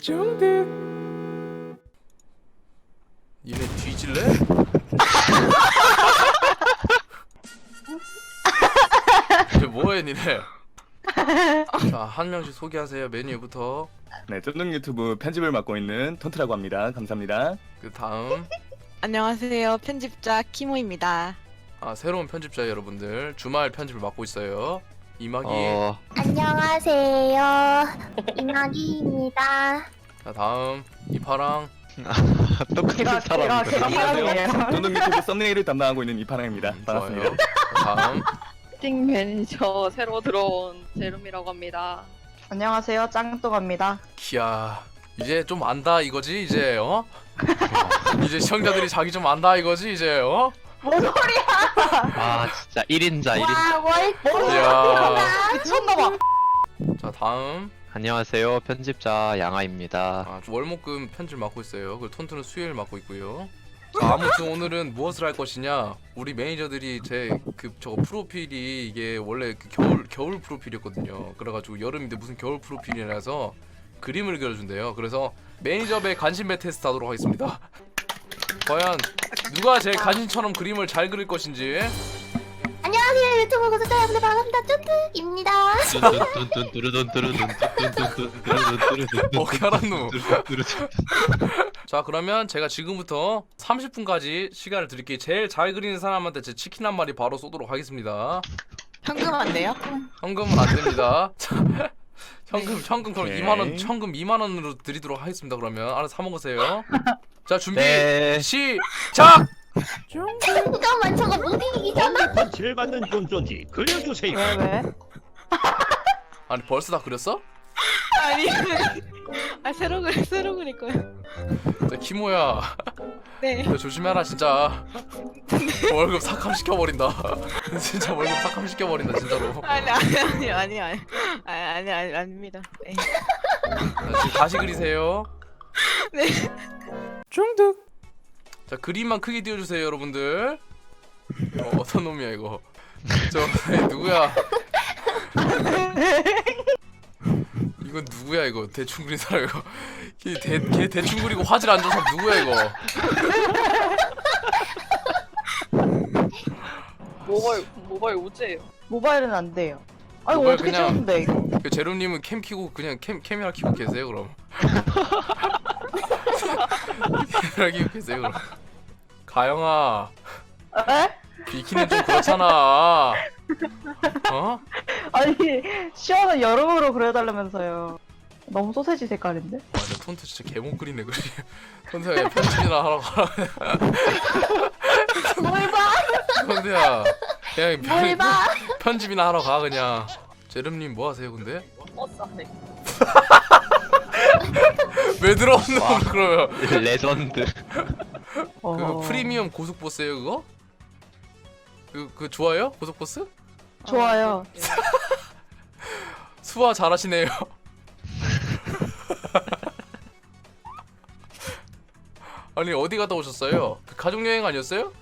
중득 니네 뒤질래? 뭐해 니네 자 한 명씩 소개하세요 메뉴부터 네, 쫀득 유튜브 편집을 맡고 있는 턴트라고 합니다. 감사합니다. 그 다음 안녕하세요. 편집자 키모입니다. 아 새로운 편집자 여러분들 주말 편집을 맡고 있어요 이마기 어, 안녕하세요. 이나기입니다. 자 다음 이파랑 똑같은. 안녕하세요. 쫀득 유튜브 썸네일을 담당하고 있는 이파랑입니다. 반갑습니다. 좋아요 자, 다음 팀 매니저 새로 들어온 제롬이라고 합니다. 안녕하세요 짱또갑니다 기야 이제 좀 안다 이거지 이제 어? 이제 시청자들이 자기 좀 안다 이거지 이제 어? 뭔 소리야 아, 진짜 1인자 1인. 와, 월 이야 미쳤나봐 자 다음 안녕하세요. 편집자 양아입니다. 아, 저 월목금 편집 맡고 있어요. 그 톤트는 수요일 맡고 있고요. 자, 아무튼 오늘은 무엇을 할 것이냐? 우리 매니저들이 제 그 저거 프로필이 이게 원래 그 겨울 겨울 프로필이었거든요. 그래가지고 여름인데 무슨 겨울 프로필이라서 그림을 그려준대요. 그래서 매니저배 간신배 테스트하도록 하겠습니다. 과연 누가 제 간신처럼 그림을 잘 그릴 것인지 안녕하세요. 유튜브 구독자 여러분들 반갑습니다. 쫀득입니다. 자 그러면 제가 지금부터 30분까지 시간을 드릴게요. 제일 잘 그리는 사람한테 제 치킨 한 마리 바로 쏘도록 하겠습니다. 현금 안 돼요? 현금은 안 됩니다. 자, 현금 현금 그럼 오케이. 2만 원 현금 2만 원으로 드리도록 하겠습니다. 그러면 알아서 사 먹으세요. 자 준비 네. 시작. 잠깐만, 저거 스킬 받는 쫀쫀지 그려주세요. 왜 왜? 아니 벌써 다 그렸어? 아니 아 새로 그 새로 그릴 거야. 나 키모야 네. 너 조심해라 진짜 월급 삭감시켜버린다 진짜 월급 삭감시켜버린다 진짜로 아니 아니 아니 아니 아니 아, 아니 아니 아닙니다. 네. 자, 지금 다시 그리세요 네. 중득 자 그림만 크게 띄워주세요 여러분들 어, 어떤 놈이야 이거? 저 아니, 누구야? 이건 누구야 이거? 대충 그린 사람 이거. 걔, 대, 걔 대충 그리고 화질 안 좋은 사람 누구야 이거? 모바일 모바일 우째예요. 모바일은 안 돼요 아니 모바일 어떻게 그냥- 찍었는데 이거 그 제로님은 캠 키고 그냥 캠 카메라 키고 계세요 그럼. 카메라 키고 계세요 그럼. 가영아. 에? 비키는 좀 그렇잖아. 어? 아니 시원한 여름으로 그려달라면서요 너무 소세지 색깔인데? 맞아 톤트 진짜 개못 그리네 그리. 톤트야 그냥 편집이나 하라고 하라. 뭘 봐, 톤트야 그냥 뭘 편, 봐. 편집이나 하러 가 그냥. 제름님 뭐 하세요 근데? 버스 안에 왜 들어왔는 와. 그러면? 레전드. 어... 그 프리미엄 고속 버스예요 그거? 그, 그 좋아요? 고속 버스? 좋아요 수화 잘하시네요. 아니 어디 갔다 오셨어요? 그 가족 여행 아니었어요?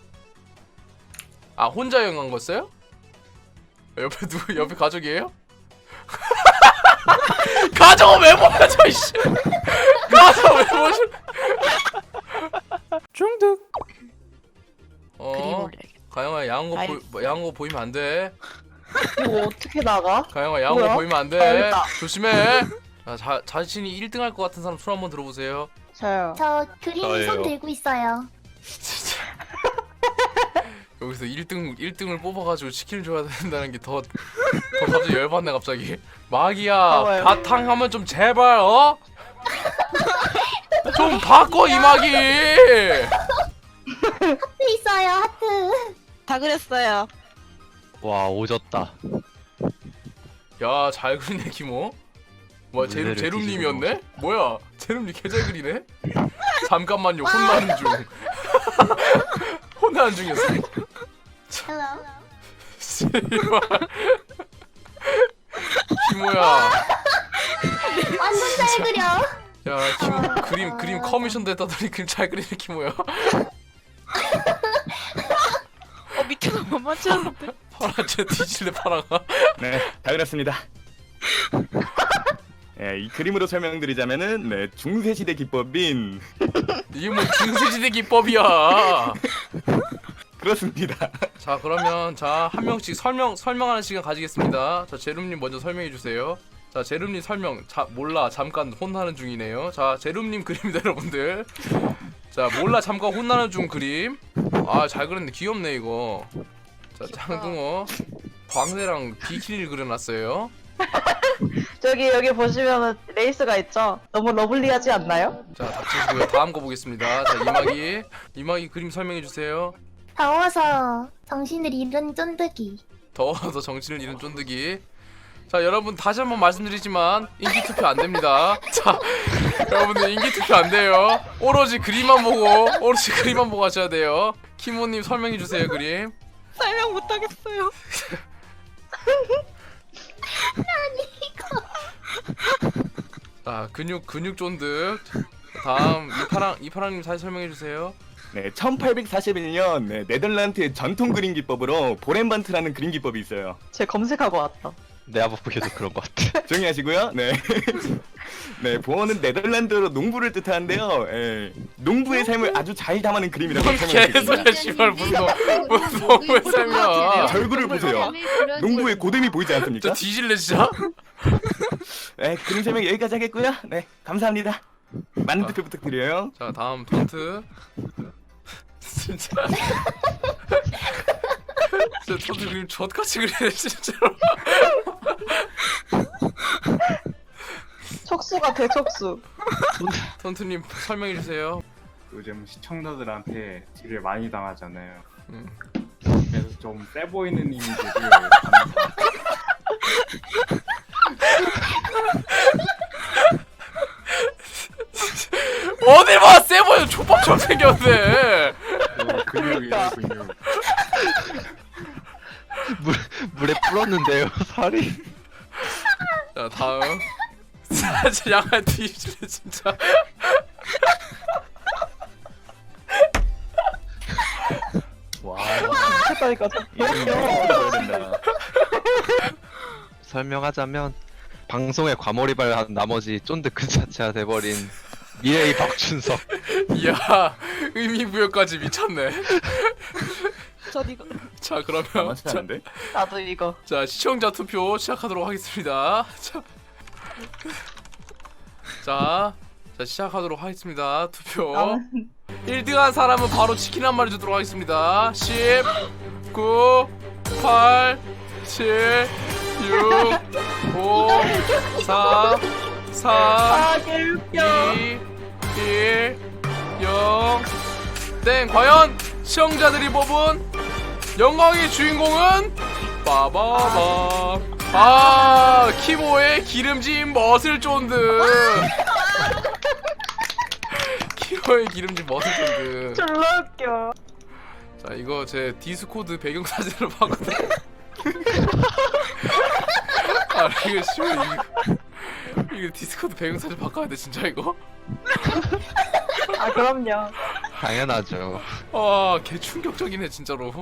아 혼자 여행 간 거였어요? 옆에 누구 옆에 가족이에요? 가족은 왜 보여줘 이씨 보, 보이면 안 돼 이거 어떻게 나가? 가영아 야한 거 뭐야? 보이면 안 돼 알겠다. 조심해 자, 자, 자신이 1등 할 것 같은 사람 손 한번 들어보세요 저요 저 그림 저예요. 손 들고 있어요. 진짜 여기서 1등 1등을 뽑아가지고 치킨을 줘야 된다는 게 더 더 갑자기 열받네 갑자기 마기야. 바탕 하면 좀 제발 어? 좀 바꿔 이 마기 하트 있어요, 하트. 다 그렸어요. 와, 오졌다. 야 잘 그리네 키모 뭐야 제룸 제룸님이었네? 뭐야 제룸님 개잘 그리네? 잠깐만요 혼나는 중 혼나는 중이었어 Hello. 씨발 키모야 완전 잘 그려. 야 키모 그림 그림 커미션 됐다더니 그림 잘 그리네 키모야 어 밑에서 못 맞췄는데. 쟤 뒤질래 파랑아 네, 다 그렸습니다. 예, 이 그림으로 설명드리자면은 네, 중세 시대 기법인 이게 뭐 중세시대 기법이야. 그렇습니다. 자 그러면 자 한 명씩 설명 설명하는 시간 가지겠습니다. 자 제룸님 먼저 설명해 주세요. 자 제룸님 설명 자 몰라 잠깐 혼나는 중이네요. 자 제룸님 그림입니다 여러분들. 자 몰라 잠깐 혼나는 중 그림. 아 잘 그렸네 귀엽네 이거. 자 짱둥어 광대랑 비키니를 그려놨어요. 저기 여기 보시면은 레이스가 있죠? 너무 러블리하지 않나요? 자 닥치시고요. 다음 거 보겠습니다. 자 이마기 이마기 그림 설명해 주세요. 더워서 정신을 잃은 쫀득이. 더워서 정신을 잃은 쫀득이. 자 여러분 다시 한번 말씀드리지만 인기 투표 안 됩니다. 자 여러분들 인기 투표 안 돼요. 오로지 그림만 보고 오로지 그림만 보고 하셔야 돼요. 키모님 설명해 주세요 그림. 설명 못하겠어요. 자 근육 근육 쫀득. 다음 이파랑 이파랑님 다시 설명해 주세요. 네, 1841년 네, 네덜란드의 전통 그림 기법으로 보렘반트라는 그림 기법이 있어요. 제 검색하고 왔다. 내가 보기에도 그런 것 같아. 조용히 하시고요. 네. 네, 보어는 네덜란드로 농부를 뜻하는데요. 예, 농부의 삶을 아주 잘 담아낸 그림이라고 설명드립니다. 개소리야 씨발 무슨 너무의 삶이야. 저 얼굴을 보세요. 농부의 고됨이 보이지 않습니까? 저 뒤질래 진짜. 네, 그림 설명 여기까지 하겠고요. 네, 감사합니다. 많은 투표 부탁드려요. 자 다음 턴트. 진짜. 진짜 턴트 그림 젖같이 그리네 진짜로. 촉수가 대촉수. 턴트님 설명해 주세요. 요즘 시청자들한테 딜을 많이 당하잖아요. 음. 그래서 좀 세 보이는 이미지를 어딜 봐 세보여 족밥처럼 생겼네. 근육이에요 근육. 물 물에 불었는데요 살이. 자 다음. 사실 양아 뒤질래 진짜. 와, 된다. 설명하자면 방송에 과몰입을 한 나머지 쫀득 그 자체가 돼버린 미래의 박준석. 이야 의미 부여까지 미쳤네. 이거 자 그러면 만만치 자, 않은데? 나도 이거. 자 시청자 투표 시작하도록 하겠습니다. 자, 자, 자 시작하도록 하겠습니다. 투표. 나는 1등한 사람은 바로 치킨 한 마리 주도록 하겠습니다. 10, 9, 8, 7, 6, 5, 4, 3, 아, 개웃겨. 2, 1, 0. 땡. 과연 시청자들이 뽑은 영광의 주인공은 빠바바. 아, 키모의 기름진 멋을 쫀득. 키모의 기름진 멋을 쫀득. 졸라 웃겨. 자, 이거 제 디스코드 배경 사진으로 봤거든. 아, 이거 씨발 이거, 이거 디스코드 배경 사진 바꿔야 돼 진짜 이거? 아, 그럼요. 당연하죠. 아, 개 충격적이네 진짜로.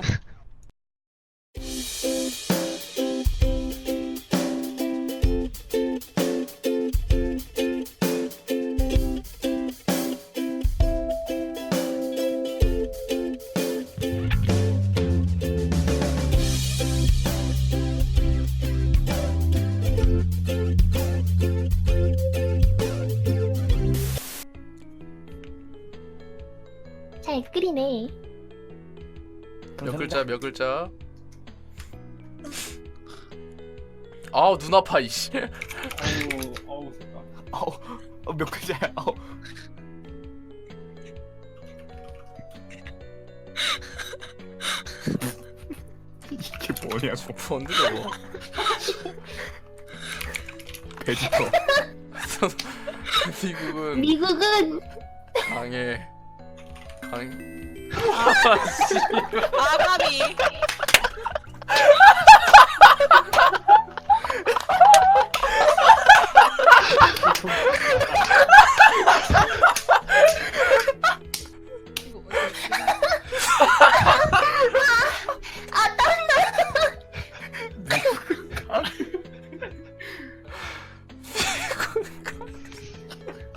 네. 몇 글자 몇 글자? 아우 눈 아파 이씨. 어우 어우 색깔. 어, 어, 몇 글자야? 어. 이게 뭐냐고 뭔데 저거? 베지터 미국은 미국은 강해. 강. 아가미